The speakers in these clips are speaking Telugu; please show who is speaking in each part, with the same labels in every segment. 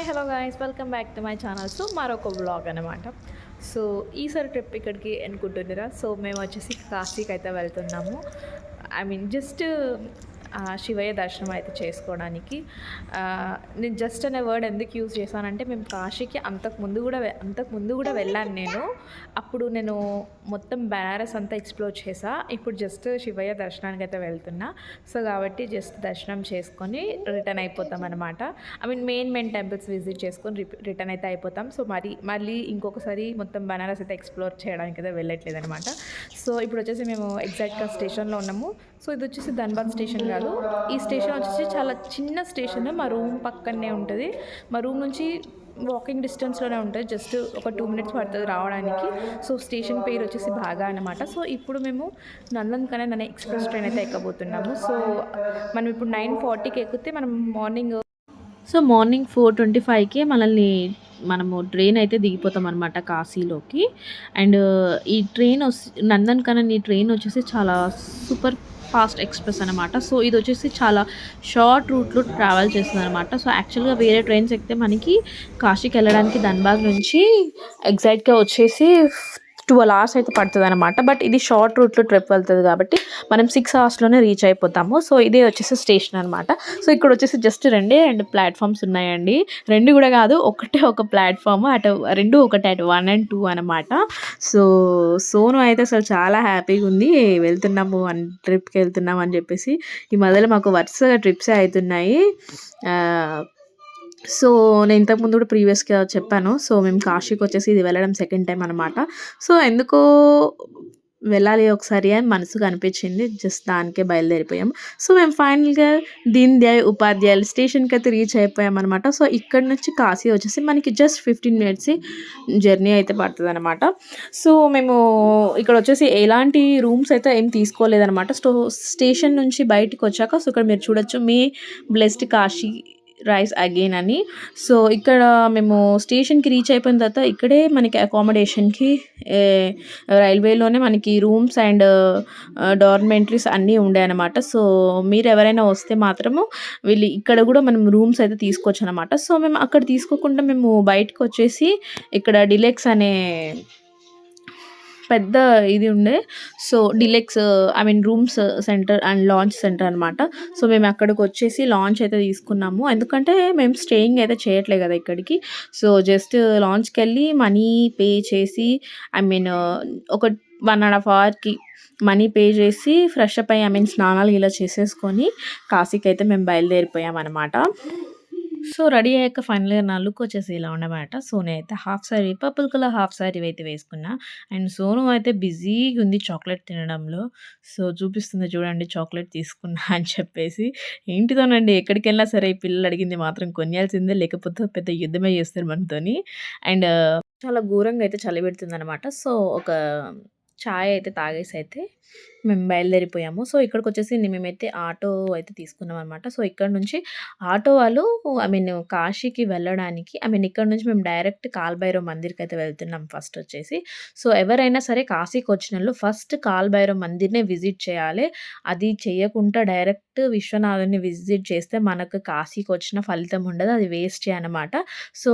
Speaker 1: Hi hello guys welcome back to my channel so మరొక బ్లాగ్ అనమాట సో ఈసారి ట్రిప్ ఇక్కడికి అనుకుంటున్నారా సో మేము వచ్చేసి కాశీకి అయితే వెళ్తున్నాము. ఐ మీన్ జస్ట్ శివయ్య దర్శనం అయితే చేసుకోవడానికి. నేను జస్ట్ అనే వర్డ్ ఎందుకు యూజ్ చేశానంటే మేము కాశీకి అంతకు ముందు కూడా అంతకుముందు అంతకు ముందు కూడా వెళ్ళాను నేను. అప్పుడు నేను మొత్తం బనారస్ అంతా ఎక్స్ప్లోర్ చేసా. ఇప్పుడు జస్ట్ శివయ్య దర్శనానికి అయితే వెళ్తున్నా. సో కాబట్టి జస్ట్ దర్శనం చేసుకొని రిటర్న్ అయిపోతాం అనమాట I mean main main temples visit చేసుకొని రిటర్న్ అయితే అయిపోతాం. సో మరి మళ్ళీ ఇంకొకసారి మొత్తం బనారస్ అయితే ఎక్స్ప్లోర్ చేయడానికి అయితే వెళ్ళట్లేదు అనమాట సో ఇప్పుడు వచ్చేసి మేము ఎగ్జాక్ట్గా స్టేషన్లో ఉన్నాము. సో ఇది వచ్చేసి ధన్బాద్ స్టేషన్ కాదు. ఈ స్టేషన్ వచ్చేసి చాలా చిన్న స్టేషన్. మా రూమ్ పక్కనే ఉంటుంది. మా రూమ్ నుంచి వాకింగ్ డిస్టెన్స్లోనే ఉంటుంది. జస్ట్ ఒక టూ మినిట్స్ పడుతుంది రావడానికి. సో స్టేషన్ పేరు వచ్చేసి బాగా అనమాట సో ఇప్పుడు మేము నందన్కనే అనే ఎక్స్ప్రెస్ ట్రైన్ అయితే ఎక్కబోతున్నాము. సో మనం ఇప్పుడు నైన్ ఫార్టీకి ఎక్కితే మనం morning so morning four twenty ఫైవ్కి మనల్ని మనము ట్రైన్ అయితే దిగిపోతాం అనమాట కాశీలోకి. అండ్ ఈ ట్రైన్ వస్- నందన్ ఈ ట్రైన్ వచ్చేసి చాలా సూపర్ ఫాస్ట్ ఎక్స్ప్రెస్ అనమాట సో ఇది వచ్చేసి చాలా షార్ట్ రూట్లో ట్రావెల్ చేస్తుంది అనమాట సో యాక్చువల్గా వేరే ట్రైన్స్ ఎక్కితే మనకి కాశీకి వెళ్ళడానికి ధన్బాద్ నుంచి ఎగ్జాక్ట్గా వచ్చేసి ట్వెల్వ్ అవర్స్ అయితే పడుతుంది అనమాట బట్ ఇది షార్ట్ రూట్లో ట్రిప్ వెళ్తుంది కాబట్టి మనం సిక్స్ అవర్స్లోనే రీచ్ అయిపోతాము. సో ఇదే వచ్చేసి స్టేషన్ అనమాట సో ఇక్కడ వచ్చేసి జస్ట్ రెండే రెండు ప్లాట్ఫామ్స్ ఉన్నాయండి. రెండు కూడా కాదు ఒకటే ఒక ప్లాట్ఫామ్ అటు రెండు ఒకటే అటు వన్ అండ్ టూ అనమాట సో సోను అయితే అసలు చాలా హ్యాపీగా ఉంది. వెళ్తున్నాము అని ట్రిప్కి వెళ్తున్నాం అని చెప్పేసి. ఈ మధ్యలో మాకు వరుసగా ట్రిప్సే అవుతున్నాయి. సో నేను ఇంతకుముందు కూడా ప్రీవియస్గా చెప్పాను. సో మేము కాశీకి వచ్చేసి ఇది వెళ్ళడం సెకండ్ టైం అనమాట సో ఎందుకో వెళ్ళాలి ఒకసారి అని మనసుకు అనిపించింది. జస్ట్ దానికే బయలుదేరిపోయాం. సో మేము ఫైనల్గా దీన్ దయాయ్ ఉపాధ్యాయులు స్టేషన్కి అయితే రీచ్ అయిపోయాం అనమాట సో ఇక్కడ నుంచి కాశీ వచ్చేసి మనకి జస్ట్ ఫిఫ్టీన్ మినిట్స్ జర్నీ అయితే పడుతుంది అనమాట సో మేము ఇక్కడ వచ్చేసి ఎలాంటి రూమ్స్ అయితే ఏం తీసుకోలేదన్నమాట. స్టో స్టేషన్ నుంచి బయటకు వచ్చాక సో ఇక్కడ మీరు చూడొచ్చు may blessed Kashi rise again అని. సో ఇక్కడ మేము స్టేషన్కి రీచ్ అయిపోయిన తర్వాత ఇక్కడే మనకి అకామిడేషన్కి రైల్వేలోనే మనకి రూమ్స్ అండ్ డార్మెంటరీస్ అన్నీ ఉండే అనమాట సో మీరు ఎవరైనా వస్తే మాత్రము వీళ్ళు ఇక్కడ కూడా మనం రూమ్స్ అయితే తీసుకోవచ్చు అనమాట సో మేము అక్కడ తీసుకోకుండా మేము బయటకు వచ్చేసి ఇక్కడ డిలెక్స్ అనే పెద్ద ఇది ఉండే. So deluxe I mean rooms centre and launch centre అనమాట సో మేము అక్కడికి వచ్చేసి లాంచ్ అయితే తీసుకున్నాము. ఎందుకంటే మేము స్టేయింగ్ అయితే చేయట్లేదు కదా ఇక్కడికి. సో జస్ట్ లాంచ్కి వెళ్ళి మనీ పే చేసి ఐ మీన్ ఒక వన్ అండ్ హాఫ్ అవర్కి మనీ పే చేసి ఫ్రెష్ అప్ అయ్యి ఐ మీన్ స్నానాలు ఇలా చేసేసుకొని కాశీకి అయితే మేము బయలుదేరిపోయాం అనమాట సో రెడీ అయ్యాక ఫైనల్గా నా లుక్ వచ్చేసి ఇలా ఉండమాట. సో నేనైతే half sari purple colour half sari అయితే వేసుకున్నా. అండ్ సోను అయితే బిజీగా ఉంది చాక్లెట్ తినడంలో. సో చూపిస్తుంది చూడండి చాక్లెట్ తీసుకున్నా అని చెప్పేసి. ఏంటిదోనండి ఎక్కడికి వెళ్ళినా సరే ఈ పిల్లలు అడిగింది మాత్రం కొనియాల్సిందే లేకపోతే పెద్ద యుద్ధమే చేస్తారు మనతోని. అండ్ చాలా ఘోరంగా అయితే చలి పెడుతుంది అనమాట సో ఒక చాయ్ అయితే తాగేసి అయితే మేము బయలుదేరిపోయాము. సో ఇక్కడికి వచ్చేసి మేమైతే ఆటో అయితే తీసుకున్నాం అనమాట సో ఇక్కడ నుంచి ఆటో వాళ్ళు ఐ మీన్ కాశీకి వెళ్ళడానికి ఐ మీన్ ఇక్కడ నుంచి మేము డైరెక్ట్ కాల్భైరవ్ మందిర్కి అయితే వెళ్తున్నాం ఫస్ట్ వచ్చేసి. సో ఎవరైనా సరే కాశీకి వచ్చిన వాళ్ళు ఫస్ట్ కాల్భైరవ్ మందిర్నే విజిట్ చేయాలి. అది చేయకుండా డైరెక్ట్ విశ్వనాథుని విజిట్ చేస్తే మనకు కాశీకి వచ్చిన ఫలితం ఉండదు. అది వేస్ట్ అనమాట సో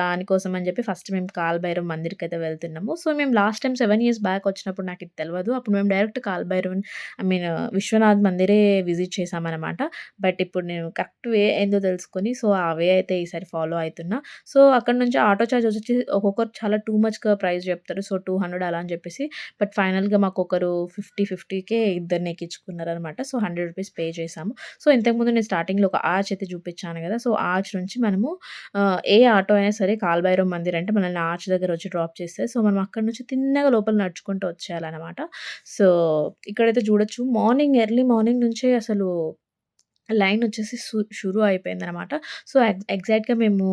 Speaker 1: దానికోసం అని చెప్పి ఫస్ట్ మేము కాల్భైరవ్ మందిర్కి అయితే వెళ్తున్నాము. సో మేము last time seven years back వచ్చి వచ్చినప్పుడు నాకు ఇది తెలియదు అప్పుడు మేము direct Kalbhairav I mean Vishwanath మందిరే visit చేశామన్నమాట. బట్ ఇప్పుడు నేను కరెక్ట్ వే ఏందో తెలుసుకొని సో ఆ వే అయితే ఈసారి ఫాలో అవుతున్నా సో అక్కడ నుంచి ఆటో చార్జ్ వచ్చి ఒక్కొక్కరు చాలా టూ మచ్గా ప్రైస్ చెప్తారు. సో టూ హండ్రెడ్ అలా అని చెప్పేసి. బట్ ఫైనల్గా మాకు ఒకరు ఫిఫ్టీ ఫిఫ్టీకే ఇద్దరిని ఎక్కించుకున్నారు అనమాట సో హండ్రెడ్ రూపీస్ పే చేసాము సో ఇంతకుముందు నేను స్టార్టింగ్లో ఒక ఆర్చ్ అయితే చూపించాను కదా. సో ఆర్చ్ నుంచి మనము ఏ ఆటో అయినా సరే కాల్భైరవ్ మందిర్ అంటే మనల్ని ఆర్చ్ దగ్గర వచ్చి డ్రాప్ చేస్తే సో మనం అక్కడ నుంచి తిన్నగా లోపల నడుచుకుంటూ వచ్చేయాలన్నమాట. సో ఇక్కడైతే చూడొచ్చు. మార్నింగ్ ఎర్లీ మార్నింగ్ నుంచే అసలు లైన్ వచ్చేసి షురూ అయిపోయింది అయిపోయిందనమాట. సో, ఎగ్జాక్ట్‌గా మేము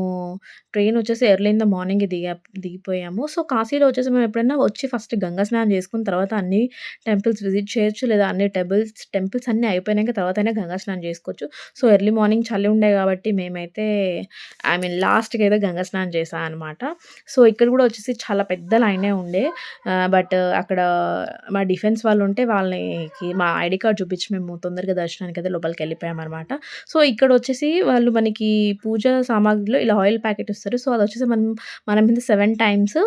Speaker 1: ట్రైన్ వచ్చేసి ఎర్లీ ఇన్ ద మార్నింగ్ దిగా దిగిపోయాము. సో, కాశీలో వచ్చేసి మేము ఎప్పుడైనా వచ్చి ఫస్ట్ గంగా స్నానం చేసుకున్న తర్వాత అన్ని టెంపుల్స్ విజిట్ చేయొచ్చు. లేదా అన్ని టెంపుల్స్ టెంపుల్స్ అన్నీ అయిపోయినాక తర్వాత అయినా గంగా స్నానం చేసుకోవచ్చు. సో, ఎర్లీ మార్నింగ్ చలి ఉండే కాబట్టి మేమైతే ఐ మీన్ లాస్ట్‌కి అయితే గంగా స్నానం చేశా అనమాట. సో, ఇక్కడ కూడా వచ్చేసి చాలా పెద్ద లైనే ఉండే. బట్ అక్కడ మా డిఫెన్స్ వాళ్ళు ఉంటే వాళ్ళకి మా ఐడి కార్డ్ చూపించి మేము తొందరగా దర్శనానికి అయితే లోపలికి వెళ్ళిపోయాము అనమాట. సో, ఇక్కడ వచ్చేసి వాళ్ళు మనకి పూజ సామాగ్రిలో ఇలా ఆయిల్ ప్యాకెట్ ఇస్తారు. సో, అది వచ్చేసి మనం మన మీద సెవెన్ టైమ్స్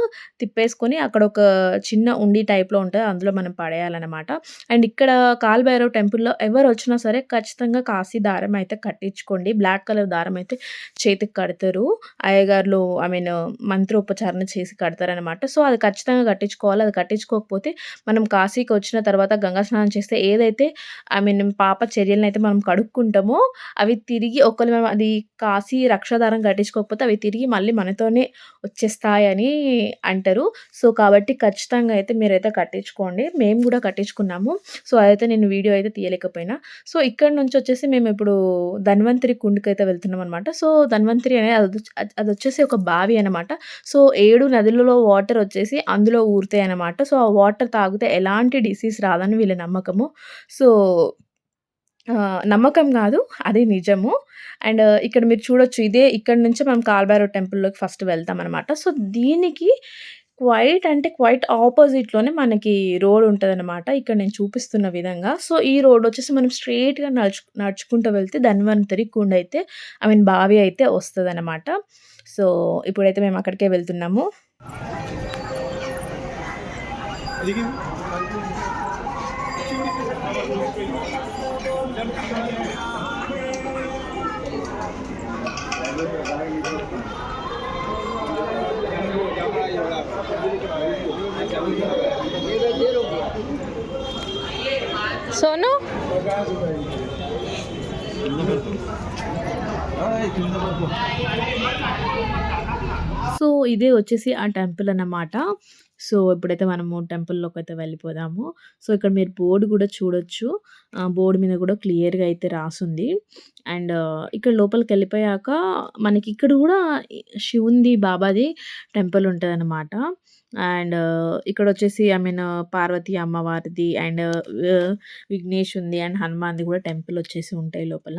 Speaker 1: తిప్పేసుకొని అక్కడ ఒక చిన్న ఉండి టైప్‌లో ఉంటుంది అందులో మనం పడేయాలన్నమాట అండ్ ఇక్కడ కాల్భైరవ్ టెంపుల్‌లో ఎవరు వచ్చినా సరే ఖచ్చితంగా కాశీ దారం అయితే కట్టించుకోండి. బ్లాక్ కలర్ దారం అయితే చేతికి కడతారు. అయ్యగారులు ఐ మీన్ మంత్రోపచారణ చేసి కడతారనమాట. సో, అది ఖచ్చితంగా కట్టించుకోవాలి. అది కట్టించుకోకపోతే మనం కాశీకి వచ్చిన తర్వాత గంగా స్నానం చేస్తే ఏదైతే ఐ మీన్ పాప చర్యలనైతే మనం కడుక్కు కడుక్కుంటామో అవి తిరిగి ఒకరు మనం అది కాశీ రక్షాదారం కట్టించుకోకపోతే అవి తిరిగి మళ్ళీ మనతోనే వచ్చేస్తాయని అంటారు. సో, కాబట్టి ఖచ్చితంగా అయితే మీరైతే కట్టించుకోండి. మేము కూడా కట్టించుకున్నాము. సో, అదైతే నేను వీడియో అయితే తీయలేకపోయినా. సో, ఇక్కడ నుంచి వచ్చేసి మేము ఇప్పుడు ధన్వంతరి వెళ్తున్నాం అనమాట సో, ధన్వంతరి అనేది అది వచ్చేసి ఒక బావి అనమాట. సో, ఏడు నదులలో వాటర్ వచ్చేసి అందులో ఊరుతాయి అనమాట సో, ఆ వాటర్ తాగితే ఎలాంటి డిసీజ్ రాదని వీళ్ళ నమ్మకము. సో నమ్మకం కాదు అది నిజము. అండ్ ఇక్కడ మీరు చూడొచ్చు. ఇదే ఇక్కడ నుంచి మనం కాలభైరవ్ టెంపుల్‌లోకి ఫస్ట్ వెళ్తామనమాట. సో, దీనికి క్వైట్ అంటే క్వైట్ ఆపోజిట్‌లోనే మనకి రోడ్ ఉంటదనమాట. ఇక్కడ నేను చూపిస్తున్న విధంగా. సో, ఈ రోడ్ వచ్చేసి మనం స్ట్రెయిట్‌గా నడుచు నడుచుకుంటూ వెళ్తే ధన్వంతరి కుండ అయితే ఐ మీన్ బావి అయితే వస్తుంది అనమాట సో, ఇప్పుడైతే మేము అక్కడికే వెళ్తున్నాము. సోను సో, ఇదే వచ్చేసి ఆ టెంపుల్ అన్నమాట. సో, ఇప్పుడైతే మనము టెంపుల్లోకి అయితే వెళ్ళిపోదాము. సో, ఇక్కడ మీరు బోర్డు కూడా చూడొచ్చు. బోర్డు మీద కూడా క్లియర్‌గా అయితే రాసుంది. అండ్ ఇక్కడ లోపలికి వెళ్ళిపోయాక మనకి ఇక్కడ కూడా శివుంది బాబాది టెంపుల్ ఉంటుంది అనమాట అండ్ ఇక్కడ వచ్చేసి ఐ మీన్ పార్వతి అమ్మవారిది అండ్ విఘ్నేష్ ఉంది అండ్ హనుమాన్‌ది కూడా టెంపుల్ వచ్చేసి ఉంటాయి లోపల.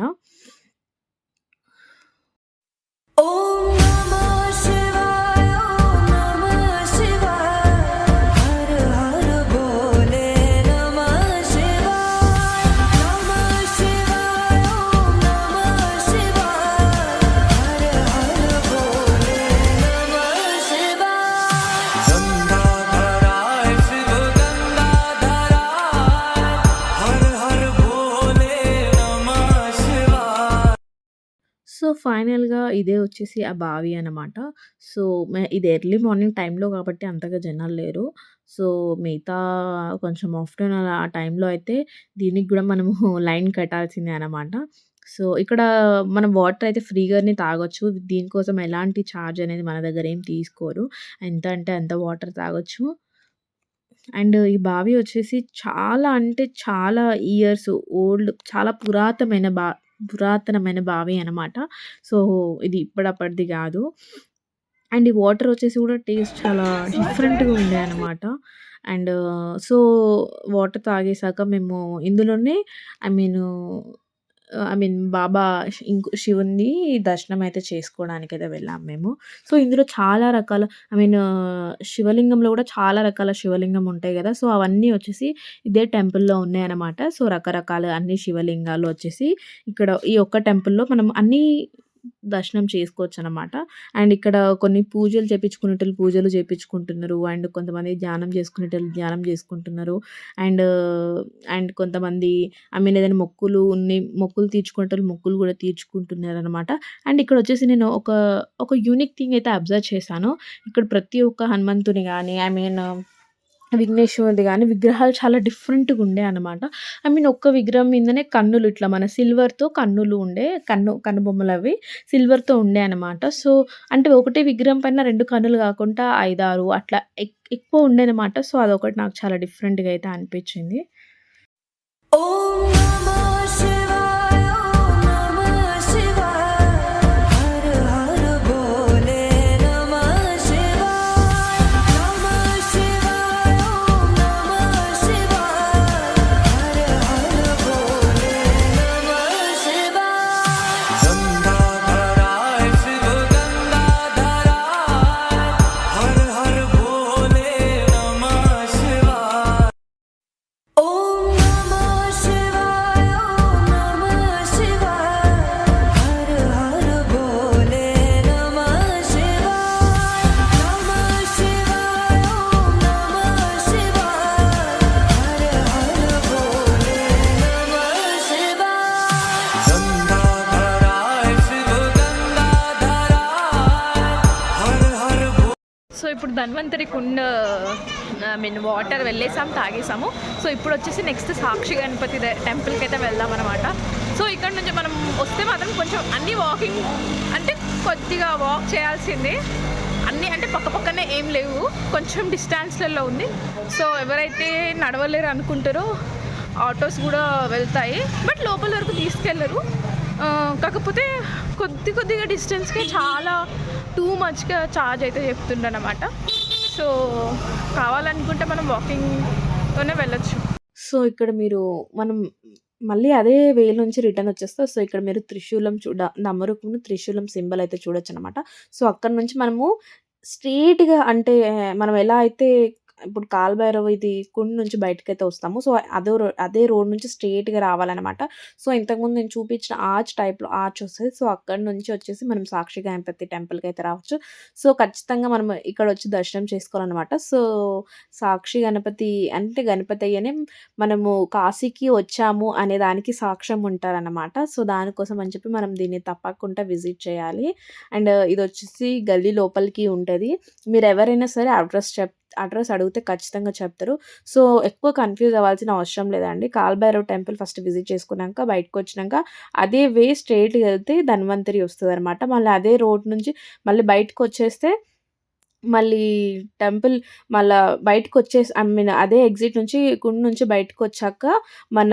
Speaker 1: సో, ఫైనల్‌గా ఇదే వచ్చేసి ఆ బావి అనమాట. సో, ఇది ఎర్లీ మార్నింగ్ టైంలో కాబట్టి అంతగా జనాలు లేరు. సో, మిగతా కొంచెం ఆఫ్టర్‌నూన్ ఆ టైంలో అయితే దీనికి కూడా మనము లైన్ కట్టాల్సిందే అనమాట. సో, ఇక్కడ మనం వాటర్ అయితే ఫ్రీగానే తాగొచ్చు. దీనికోసం ఎలాంటి చార్జ్ అనేది మన దగ్గర ఏం తీసుకోరు. ఎంత అంటే అంత వాటర్ తాగొచ్చు. అండ్ ఈ బావి వచ్చేసి చాలా అంటే చాలా ఇయర్స్ ఓల్డ్ చాలా పురాతనమైన బా పురాతనమైన బావి అనమాట. సో, ఇది ఇప్పడప్పటిది కాదు అండ్ ఈ వాటర్ వచ్చేసి కూడా టేస్ట్ చాలా డిఫరెంట్‌గా ఉండేయనమాట. అండ్ సో, వాటర్ తాగేసాక మేము ఇందులోనే ఐ మీను ఐ మీన్ బాబా ఇంకో శివుని దర్శనం అయితే చేసుకోవడానికి అయితే వెళ్ళాం మేము. సో, ఇందులో చాలా రకాల ఐ మీన్ శివలింగంలో కూడా చాలా రకాల శివలింగం ఉంటాయి కదా సో, అవన్నీ వచ్చేసి ఇదే టెంపుల్‌లో ఉన్నాయన్నమాట. సో, రకరకాల అన్ని శివలింగాలు వచ్చేసి ఇక్కడ ఈ ఒక్క టెంపుల్‌లో మనం అన్నీ దర్శనం చేసుకోవచ్చు అనమాట అండ్ ఇక్కడ కొన్ని పూజలు చేపించుకునేటోళ్ళు పూజలు చేపించుకుంటున్నారు. అండ్ కొంతమంది ధ్యానం చేసుకునేటోళ్ళు ధ్యానం చేసుకుంటున్నారు. అండ్ అండ్ కొంతమంది ఐ మీన్ ఏదైనా మొక్కులు ఉన్ని మొక్కులు తీర్చుకునేటోళ్ళు మొక్కులు కూడా తీర్చుకుంటున్నారు అనమాట అండ్ ఇక్కడ వచ్చేసి నేను ఒక ఒక యూనిక్ థింగ్ అయితే అబ్జర్వ్ చేశాను. ఇక్కడ ప్రతి ఒక్క హనుమంతుని కానీ ఐ మీన్ విఘ్నేశ్వరుది కానీ విగ్రహాలు చాలా డిఫరెంట్‌గా ఉండే అనమాట ఐ మీన్ ఒక్క విగ్రహం మీదనే కన్నులు ఇట్లా మన సిల్వర్‌తో కన్నులు ఉండే కన్ను కనుబొమ్మలవి సిల్వర్‌తో ఉండే అనమాట సో, అంటే ఒకటే విగ్రహం పైన రెండు కన్నులు కాకుండా ఐదారు అట్లా ఎక్ ఎక్కువ ఉండేనమాట. సో, అదొకటి నాకు చాలా డిఫరెంట్‌గా అయితే అనిపించింది.
Speaker 2: Oh, ఓ ఇప్పుడు ధన్వంతరి కుండ ఐ మీన్ వాటర్ వెళ్ళేసాం తాగేసాము. సో ఇప్పుడు వచ్చేసి నెక్స్ట్ సాక్షి గణపతి టెంపుల్కి అయితే వెళ్దాం అనమాట సో ఇక్కడ నుంచి మనం వస్తే మాత్రం కొంచెం అన్ని వాకింగ్ అంటే కొద్దిగా వాక్ చేయాల్సిందే. అన్నీ అంటే పక్క పక్కనే ఏం లేవు. కొంచెం డిస్టాన్స్లలో ఉంది. సో ఎవరైతే నడవలేరు అనుకుంటారో ఆటోస్ కూడా వెళ్తాయి. బట్ లోపల వరకు తీసుకెళ్ళరు. కాకపోతే కొద్ది కొద్దిగా డిస్టెన్స్కి చాలా టూ మచ్గా ఛార్జ్ అయితే చెప్తుండనమాట సో కావాలనుకుంటే మనం వాకింగ్తోనే వెళ్ళొచ్చు.
Speaker 1: సో ఇక్కడ మీరు మనం మళ్ళీ అదే వే నుంచి రిటర్న్ వచ్చేస్తా సో ఇక్కడ మీరు త్రిశూలం చూడ నమ్మరుకును త్రిశూలం సింబల్ అయితే చూడొచ్చు అనమాట సో అక్కడ నుంచి మనము స్ట్రేట్గా అంటే మనం ఎలా అయితే ఇప్పుడు కాల్భైరవ్ ఇది కుండ్ నుంచి బయటకైతే వస్తాము. సో అదే రో అదే రోడ్ నుంచి స్ట్రేట్గా రావాలన్నమాట. సో ఇంతకుముందు నేను చూపించిన ఆర్చ్ టైప్లో ఆర్చ్ వస్తుంది. సో అక్కడ నుంచి వచ్చేసి మనం సాక్షి గణపతి టెంపుల్కి అయితే రావచ్చు. సో ఖచ్చితంగా మనం ఇక్కడ వచ్చి దర్శనం చేసుకోవాలన్నమాట. సో సాక్షి గణపతి అంటే గణపతి అయ్యనే మనము కాశీకి వచ్చాము అనే దానికి సాక్ష్యం ఉంటారన్నమాట. సో దానికోసం అని చెప్పి మనం దీన్ని తప్పకుండా విజిట్ చేయాలి. అండ్ ఇది వచ్చేసి గల్లీ లోపలికి ఉంటుంది. మీరు ఎవరైనా సరే అడ్రస్ చెప్ అడ్రస్ అడిగితే ఖచ్చితంగా చెప్తారు. సో ఎక్కువ కన్ఫ్యూజ్ అవ్వాల్సిన అవసరం లేదండి. కాల్భైరవ్ టెంపుల్ ఫస్ట్ విజిట్ చేసుకున్నాక బయటకు వచ్చినాక అదే వే స్ట్రైట్గా వెళ్తే ధన్వంతరి వస్తుంది అనమాట మళ్ళీ అదే రోడ్ నుంచి మళ్ళీ బయటకు వచ్చేస్తే మళ్ళీ టెంపుల్ మళ్ళా బయటకు వచ్చేసి ఐ మీన్ అదే ఎగ్జిట్ నుంచి గుండు నుంచి బయటకు వచ్చాక మన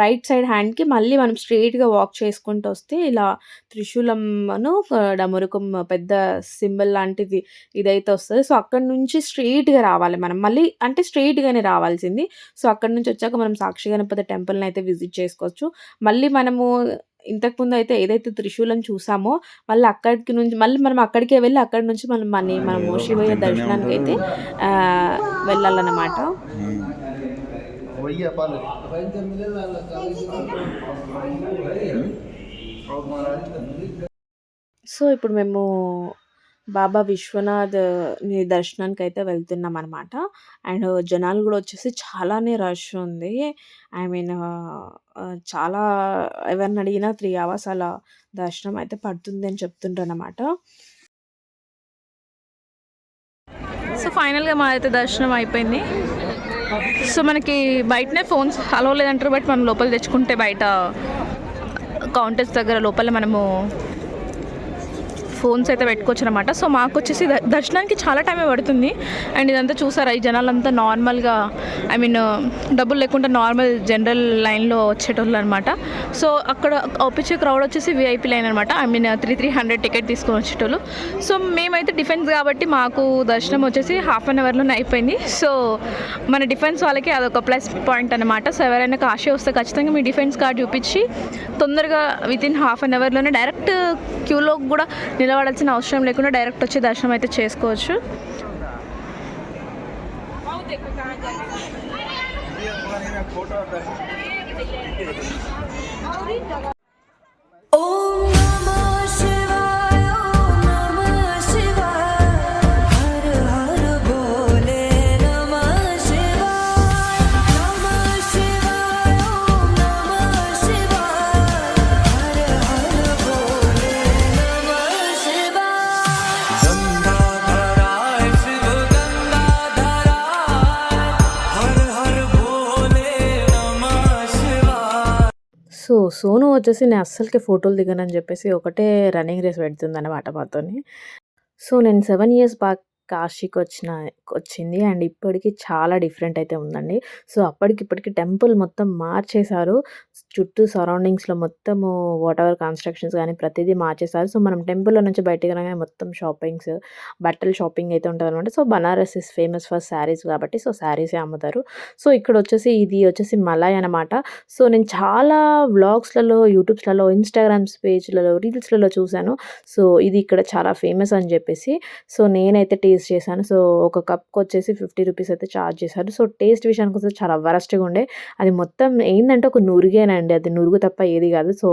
Speaker 1: రైట్ సైడ్ హ్యాండ్కి మళ్ళీ మనం స్ట్రెయిట్గా వాక్ చేసుకుంటూ వస్తే ఇలా త్రిశూలంను డమరుకం పెద్ద సింబల్ లాంటిది ఇదైతే వస్తుంది. సో అక్కడ నుంచి స్ట్రెయిట్గా రావాలి మనం. మళ్ళీ అంటే స్ట్రెయిట్గానే రావాల్సింది. సో అక్కడ నుంచి వచ్చాక మనం సాక్షి గణపతి టెంపుల్ని అయితే విజిట్ చేసుకోవచ్చు. మళ్ళీ మనము ఇంతకుముందు అయితే ఏదైతే త్రిశూలం చూసామో మళ్ళీ అక్కడికి నుంచి మళ్ళీ మనం అక్కడికే వెళ్ళి అక్కడి నుంచి మనం మన మనం శివయ్య దర్శనానికి అయితే వెళ్ళాలన్నమాట. సో ఇప్పుడు మేము బాబా విశ్వనాథ్ని దర్శనానికి అయితే వెళ్తున్నాం అనమాట అండ్ జనాలు కూడా వచ్చేసి చాలానే రష్ ఉంది. ఐ మీన్ చాలా ఎవరిని అడిగినా త్రీ అవర్స్ అలా దర్శనం అయితే పడుతుంది అని చెప్తుంటారు అనమాట
Speaker 2: సో ఫైనల్గా మాదైతే దర్శనం అయిపోయింది. సో మనకి బయటనే ఫోన్స్ హలో లేదంటారు బట్ మనం లోపల తెచ్చుకుంటే బయట కౌంటర్స్ దగ్గర లోపల మనము ఫోన్స్ అయితే పెట్టుకోవచ్చు అనమాట సో మాకు వచ్చేసి దర్శనానికి చాలా టైం పడుతుంది. అండ్ ఇదంతా చూసారా ఈ జనాలంతా నార్మల్గా ఐ మీన్ డబ్బులు లేకుండా నార్మల్ జనరల్ లైన్లో వచ్చేటోళ్ళు అనమాట సో అక్కడ ఒప్పించే క్రౌడ్ వచ్చేసి విఐపి లైన్ అనమాట I mean three three hundred ticket తీసుకొని వచ్చేటోళ్ళు. సో మేమైతే డిఫెన్స్ కాబట్టి మాకు దర్శనం వచ్చేసి హాఫ్ అన్ అవర్లోనే అయిపోయింది. సో మన డిఫెన్స్ వాళ్ళకి అదొక ప్లస్ పాయింట్ అనమాట సో ఎవరైనా కాశీ వస్తే ఖచ్చితంగా మీ డిఫెన్స్ కార్డ్ చూపించి తొందరగా విత్ ఇన్ హాఫ్ అన్ అవర్లోనే డైరెక్ట్ క్యూలో కూడా నిలబడాల్సిన అవసరం లేకుండా డైరెక్ట్ వచ్చి దర్శనం అయితే చేసుకోవచ్చు.
Speaker 1: సోను వచ్చేసి నేను అస్సలకి ఫోటోలు దిగనని చెప్పేసి ఒకటే రన్నింగ్ రేస్ పెడుతుంది అనమాట మాతోని. సో నేను సెవెన్ ఇయర్స్ బ్యాక్ కాశీకి వచ్చిన వచ్చింది అండ్ ఇప్పటికీ చాలా డిఫరెంట్ అయితే ఉందండి. సో అప్పటికి ఇప్పటికి టెంపుల్ మొత్తం మార్చేశారు. చుట్టూ సరౌండింగ్స్లో మొత్తము వాట్ ఎవర్ కన్స్ట్రక్షన్స్ కానీ ప్రతిదీ మార్చేశారు. సో మనం టెంపుల్లో నుంచి బయటికి రాగానే మొత్తం షాపింగ్స్ బట్టల షాపింగ్ అయితే ఉంటుంది అనమాట so Banaras is famous for saris కాబట్టి సో శారీసే అమ్ముతారు. సో ఇక్కడ వచ్చేసి ఇది వచ్చేసి మలాయ్ అనమాట సో నేను చాలా వ్లాగ్స్లలో యూట్యూబ్స్లలో ఇన్స్టాగ్రామ్స్ పేజ్లలో రీల్స్లలో చూశాను. సో ఇది ఇక్కడ చాలా ఫేమస్ అని చెప్పేసి. సో నేనైతే టేస్ట్ చేశాను. సో ఒక కప్కి వచ్చేసి ఫిఫ్టీ రూపీస్ అయితే ఛార్జ్ చేశారు. సో టేస్ట్ విషయానికి వస్తే చాలా వరస్ట్గా ఉండే. అది మొత్తం ఏంటంటే ఒక నురుగేనండి. అది నురుగు తప్ప ఏది కాదు. సో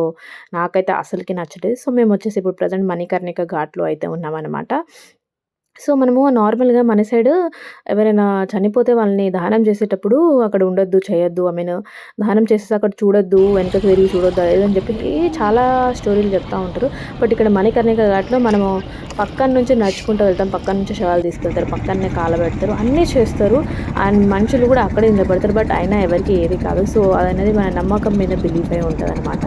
Speaker 1: నాకైతే అసలుకి నచ్చలేదు. సో మేము వచ్చేసి ఇప్పుడు ప్రజెంట్ మణికర్ణిక ఘాట్లో అయితే ఉన్నామన్నమాట. సో, మనము నార్మల్‌గా మన సైడ్ ఎవరైనా చనిపోతే వాళ్ళని దహనం చేసేటప్పుడు అక్కడ ఉండొద్దు, చేయొద్దు. ఐ మీన్ దహనం చేసేసి అక్కడ చూడొద్దు, వెనక తిరిగి చూడొద్దు అని చెప్పి చాలా స్టోరీలు చెప్తూ ఉంటారు. బట్ ఇక్కడ మణికర్ణిక ఘాట్‌లో మనము పక్కన నుంచి నడుచుకుంటూ వెళ్తాం. పక్కన నుంచి శవాలు తీసుకెళ్తారు. పక్కనే కాలబెడతారు. అన్నీ చేస్తారు. అండ్ మనుషులు కూడా అక్కడే నిలబడతారు. బట్ అయినా ఎవరికి ఏది కాదు. సో, అదనేది మన నమ్మకం మీద బిలీఫ్ అయి ఉంటదనమాట.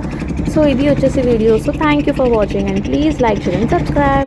Speaker 1: సో, ఇది వచ్చేసి video. So, you for watching and please like, share and subscribe.